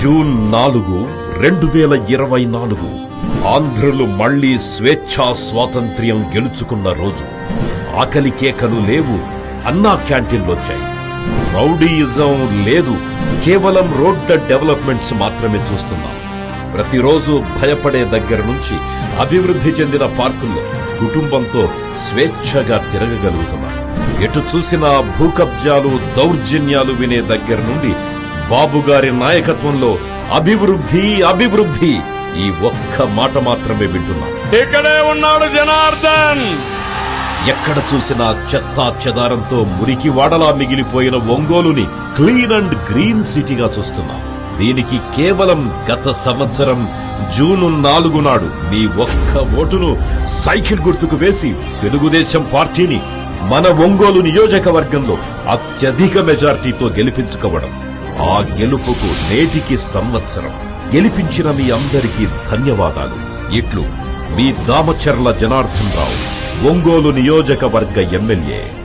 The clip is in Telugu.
జూన్ నాలుగు రెండు వేల ఇరవై నాలుగు. ఆంధ్రులు మళ్ళీ స్వేచ్ఛా స్వాతంత్ర్యం గెలుచుకున్న రోజు. ఆకలి కేకలు లేవు అన్నా క్యాంటీన్లొచ్చాయి రౌడీయిజం లేదు కేవలం రోడ్ల డెవలప్మెంట్స్ మాత్రమే చూస్తున్నాం. ప్రతిరోజు భయపడే దగ్గర నుంచి అభివృద్ధి చెందిన పార్కుల్లో కుటుంబంతో స్వేచ్ఛగా తిరగగలుగుతున్నాం. ఎటు చూసినా భూకబ్జాలు దౌర్జన్యాలు వినే దగ్గర నుండి బాబుగారి నాయకత్వంలో అభివృద్ధి అభివృద్ధి. ఈ ఒక్క మాట మాత్రమే వింటున్నాం. ఇక్కడే ఉన్నాడు జనార్దన్. ఎక్కడ చూసినా చెత్తా చెదారంతో మురికి వాడలా మిగిలిపోయిన ఒంగోలుని క్లీన్ అండ్ గ్రీన్ సిటీగా చూస్తున్నాం. దీనికి కేవలం గత సంవత్సరం జూన్ నాలుగు నాడు మీ ఒక్క ఓటును సైకిల్ గుర్తుకు వేసి తెలుగుదేశం పార్టీని మన ఒంగోలు నియోజకవర్గంలో అత్యధిక మెజార్టీతో గెలిపించుకోవడం. ఆ గెలుపుకు నేటికి సంవత్సరం. గెలిపించిన మీ అందరికీ ధన్యవాదాలు. ఇట్లు మీ దామచర్ల జనార్దన్ రావు ఒంగోలు నియోజకవర్గ ఎమ్మెల్యే.